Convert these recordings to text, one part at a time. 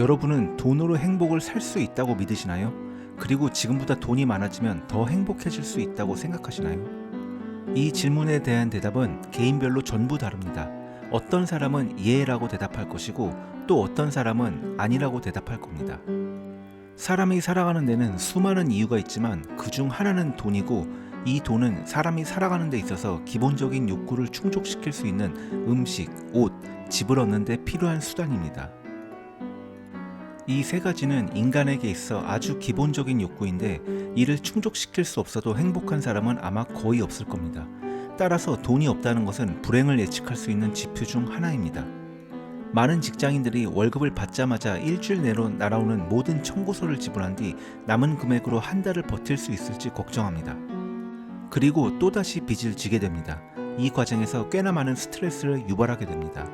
여러분은 돈으로 행복을 살 수 있다고 믿으시나요? 그리고 지금보다 돈이 많아지면 더 행복해질 수 있다고 생각하시나요? 이 질문에 대한 대답은 개인별로 전부 다릅니다. 어떤 사람은 예라고 대답할 것이고 또 어떤 사람은 아니라고 대답할 겁니다. 사람이 살아가는 데는 수많은 이유가 있지만 그 중 하나는 돈이고 이 돈은 사람이 살아가는 데 있어서 기본적인 욕구를 충족시킬 수 있는 음식, 옷, 집을 얻는 데 필요한 수단입니다. 이 세 가지는 인간에게 있어 아주 기본적인 욕구인데 이를 충족시킬 수 없어도 행복한 사람은 아마 거의 없을 겁니다. 따라서 돈이 없다는 것은 불행을 예측할 수 있는 지표 중 하나입니다. 많은 직장인들이 월급을 받자마자 일주일 내로 날아오는 모든 청구서를 지불한 뒤 남은 금액으로 한 달을 버틸 수 있을지 걱정합니다. 그리고 또다시 빚을 지게 됩니다. 이 과정에서 꽤나 많은 스트레스를 유발하게 됩니다.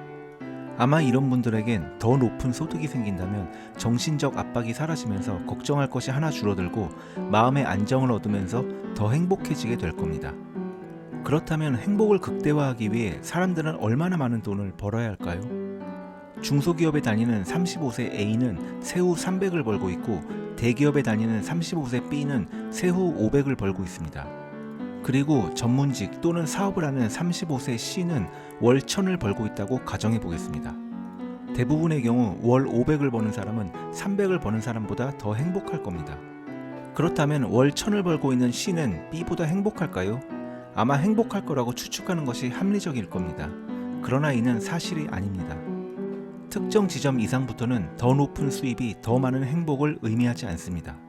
아마 이런 분들에겐 더 높은 소득이 생긴다면 정신적 압박이 사라지면서 걱정할 것이 하나 줄어들고 마음의 안정을 얻으면서 더 행복해지게 될 겁니다. 그렇다면 행복을 극대화하기 위해 사람들은 얼마나 많은 돈을 벌어야 할까요? 중소기업에 다니는 35세 A는 세후 300을 벌고 있고 대기업에 다니는 35세 B는 세후 500을 벌고 있습니다. 그리고 전문직 또는 사업을 하는 35세 C는 월 1000을 벌고 있다고 가정해 보겠습니다. 대부분의 경우 월 500을 버는 사람은 300을 버는 사람보다 더 행복할 겁니다. 그렇다면 월 1000을 벌고 있는 C는 B보다 행복할까요? 아마 행복할 거라고 추측하는 것이 합리적일 겁니다. 그러나 이는 사실이 아닙니다. 특정 지점 이상부터는 더 높은 수입이 더 많은 행복을 의미하지 않습니다.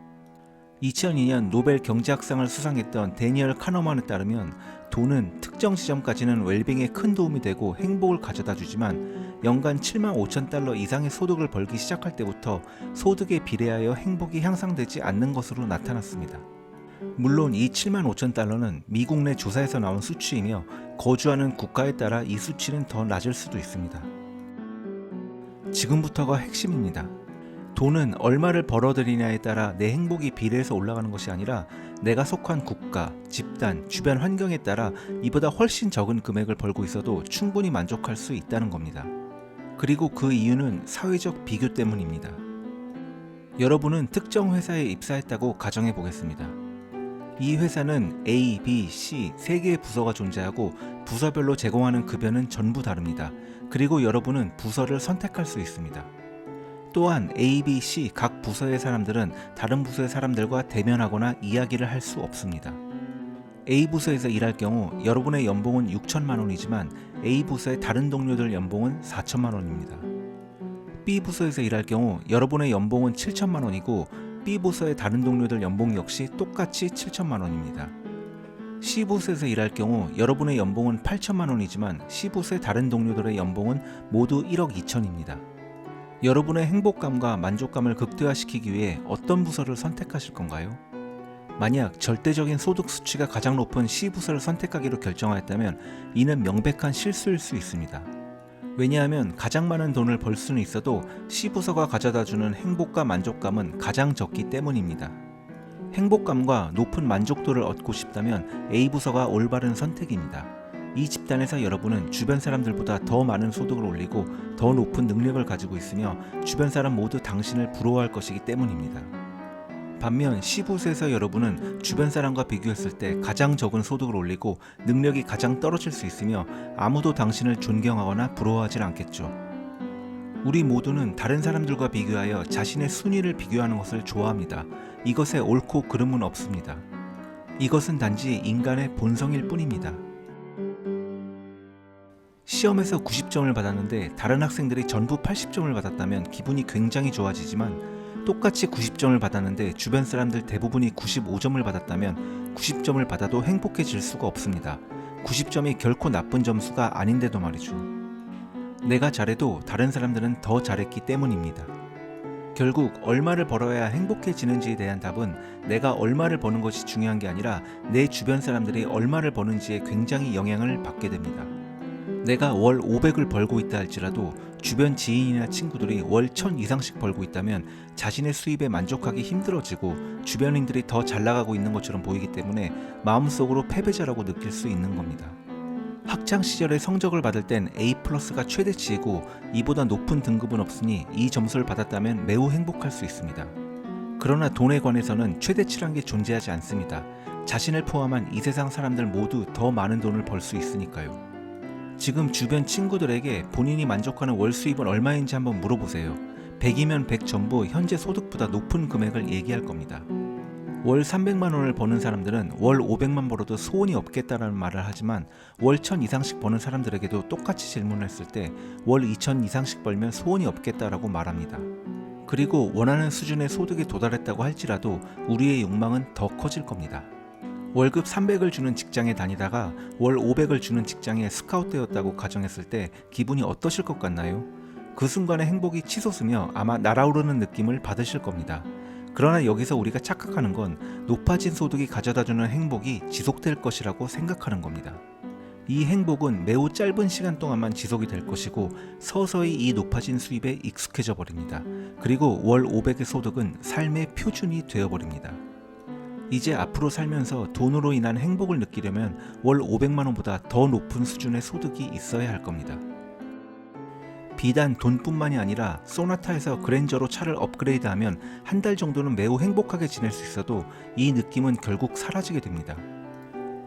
2002년 노벨 경제학상을 수상했던 데니얼 카너만에 따르면 돈은 특정 지점까지는 웰빙에 큰 도움이 되고 행복을 가져다 주지만 연간 7만 5천 달러 이상의 소득을 벌기 시작할 때부터 소득에 비례하여 행복이 향상되지 않는 것으로 나타났습니다. 물론 이 7만 5천 달러는 미국 내 조사에서 나온 수치이며 거주하는 국가에 따라 이 수치는 더 낮을 수도 있습니다. 지금부터가 핵심입니다. 돈은 얼마를 벌어들이냐에 따라 내 행복이 비례해서 올라가는 것이 아니라 내가 속한 국가, 집단, 주변 환경에 따라 이보다 훨씬 적은 금액을 벌고 있어도 충분히 만족할 수 있다는 겁니다. 그리고 그 이유는 사회적 비교 때문입니다. 여러분은 특정 회사에 입사했다고 가정해 보겠습니다. 이 회사는 A, B, C 세 개의 부서가 존재하고 부서별로 제공하는 급여는 전부 다릅니다. 그리고 여러분은 부서를 선택할 수 있습니다. 또한 A, B, C 각 부서의 사람들은 다른 부서의 사람들과 대면하거나 이야기를 할 수 없습니다. A 부서에서 일할 경우 여러분의 연봉은 6천만 원이지만 A 부서의 다른 동료들 연봉은 4천만 원입니다. B 부서에서 일할 경우 여러분의 연봉은 7천만 원이고 B 부서의 다른 동료들 연봉 역시 똑같이 7천만 원입니다. C 부서에서 일할 경우 여러분의 연봉은 8천만 원이지만 C 부서의 다른 동료들의 연봉은 모두 1억 2천입니다. 여러분의 행복감과 만족감을 극대화시키기 위해 어떤 부서를 선택하실 건가요? 만약 절대적인 소득 수치가 가장 높은 C 부서를 선택하기로 결정하였다면 이는 명백한 실수일 수 있습니다. 왜냐하면 가장 많은 돈을 벌 수는 있어도 C 부서가 가져다 주는 행복과 만족감은 가장 적기 때문입니다. 행복감과 높은 만족도를 얻고 싶다면 A 부서가 올바른 선택입니다. 이 집단에서 여러분은 주변 사람들보다 더 많은 소득을 올리고 더 높은 능력을 가지고 있으며 주변 사람 모두 당신을 부러워할 것이기 때문입니다. 반면 C부서에서 여러분은 주변 사람과 비교했을 때 가장 적은 소득을 올리고 능력이 가장 떨어질 수 있으며 아무도 당신을 존경하거나 부러워하지 않겠죠. 우리 모두는 다른 사람들과 비교하여 자신의 순위를 비교하는 것을 좋아합니다. 이것에 옳고 그름은 없습니다. 이것은 단지 인간의 본성일 뿐입니다. 시험에서 90점을 받았는데 다른 학생들이 전부 80점을 받았다면 기분이 굉장히 좋아지지만 똑같이 90점을 받았는데 주변 사람들 대부분이 95점을 받았다면 90점을 받아도 행복해질 수가 없습니다. 90점이 결코 나쁜 점수가 아닌데도 말이죠. 내가 잘해도 다른 사람들은 더 잘했기 때문입니다. 결국 얼마를 벌어야 행복해지는지에 대한 답은 내가 얼마를 버는 것이 중요한 게 아니라 내 주변 사람들이 얼마를 버는지에 굉장히 영향을 받게 됩니다. 내가 월 500을 벌고 있다 할지라도 주변 지인이나 친구들이 월 1000 이상씩 벌고 있다면 자신의 수입에 만족하기 힘들어지고 주변인들이 더 잘 나가고 있는 것처럼 보이기 때문에 마음속으로 패배자라고 느낄 수 있는 겁니다. 학창 시절에 성적을 받을 땐 A 플러스가 최대치이고 이보다 높은 등급은 없으니 이 점수를 받았다면 매우 행복할 수 있습니다. 그러나 돈에 관해서는 최대치란 게 존재하지 않습니다. 자신을 포함한 이 세상 사람들 모두 더 많은 돈을 벌 수 있으니까요. 지금 주변 친구들에게 본인이 만족하는 월 수입은 얼마인지 한번 물어보세요. 100이면 100 전부 현재 소득보다 높은 금액을 얘기할 겁니다. 월 300만 원을 버는 사람들은 월 500만 벌어도 소원이 없겠다라는 말을 하지만 월 1000 이상씩 버는 사람들에게도 똑같이 질문했을 때 월 2000 이상씩 벌면 소원이 없겠다라고 말합니다. 그리고 원하는 수준의 소득에 도달했다고 할지라도 우리의 욕망은 더 커질 겁니다. 월급 300을 주는 직장에 다니다가 월 500을 주는 직장에 스카웃되었다고 가정했을 때 기분이 어떠실 것 같나요? 그 순간의 행복이 치솟으며 아마 날아오르는 느낌을 받으실 겁니다. 그러나 여기서 우리가 착각하는 건 높아진 소득이 가져다주는 행복이 지속될 것이라고 생각하는 겁니다. 이 행복은 매우 짧은 시간 동안만 지속이 될 것이고 서서히 이 높아진 수입에 익숙해져 버립니다. 그리고 월 500의 소득은 삶의 표준이 되어 버립니다. 이제 앞으로 살면서 돈으로 인한 행복을 느끼려면 월 500만 원보다 더 높은 수준의 소득이 있어야 할 겁니다. 비단 돈뿐만이 아니라 소나타에서 그랜저로 차를 업그레이드하면 한 달 정도는 매우 행복하게 지낼 수 있어도 이 느낌은 결국 사라지게 됩니다.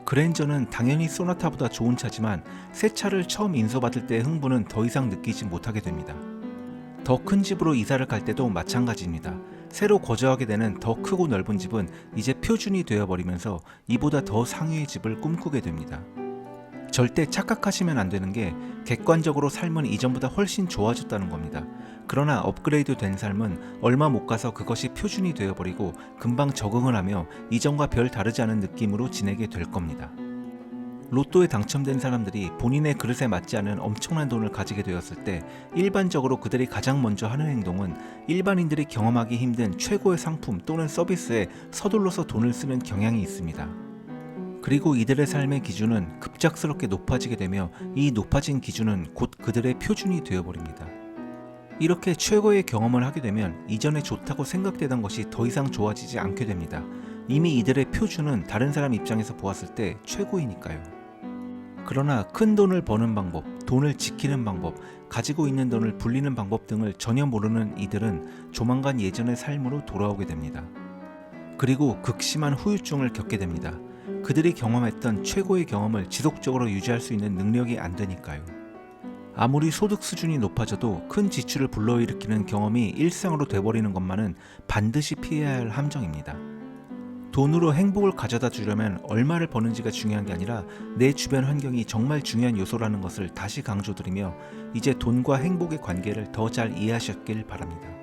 그랜저는 당연히 소나타보다 좋은 차지만 새 차를 처음 인수받을 때의 흥분은 더 이상 느끼지 못하게 됩니다. 더 큰 집으로 이사를 갈 때도 마찬가지입니다. 새로 거주하게 되는 더 크고 넓은 집은 이제 표준이 되어버리면서 이보다 더 상위의 집을 꿈꾸게 됩니다. 절대 착각하시면 안 되는 게 객관적으로 삶은 이전보다 훨씬 좋아졌다는 겁니다. 그러나 업그레이드 된 삶은 얼마 못 가서 그것이 표준이 되어버리고 금방 적응을 하며 이전과 별 다르지 않은 느낌으로 지내게 될 겁니다. 로또에 당첨된 사람들이 본인의 그릇에 맞지 않은 엄청난 돈을 가지게 되었을 때 일반적으로 그들이 가장 먼저 하는 행동은 일반인들이 경험하기 힘든 최고의 상품 또는 서비스에 서둘러서 돈을 쓰는 경향이 있습니다. 그리고 이들의 삶의 기준은 급작스럽게 높아지게 되며 이 높아진 기준은 곧 그들의 표준이 되어버립니다. 이렇게 최고의 경험을 하게 되면 이전에 좋다고 생각되던 것이 더 이상 좋아지지 않게 됩니다. 이미 이들의 표준은 다른 사람 입장에서 보았을 때 최고이니까요. 그러나 큰 돈을 버는 방법, 돈을 지키는 방법, 가지고 있는 돈을 불리는 방법 등을 전혀 모르는 이들은 조만간 예전의 삶으로 돌아오게 됩니다. 그리고 극심한 후유증을 겪게 됩니다. 그들이 경험했던 최고의 경험을 지속적으로 유지할 수 있는 능력이 안 되니까요. 아무리 소득 수준이 높아져도 큰 지출을 불러일으키는 경험이 일상으로 돼버리는 것만은 반드시 피해야 할 함정입니다. 돈으로 행복을 가져다 주려면 얼마를 버는지가 중요한 게 아니라 내 주변 환경이 정말 중요한 요소라는 것을 다시 강조드리며 이제 돈과 행복의 관계를 더 잘 이해하셨길 바랍니다.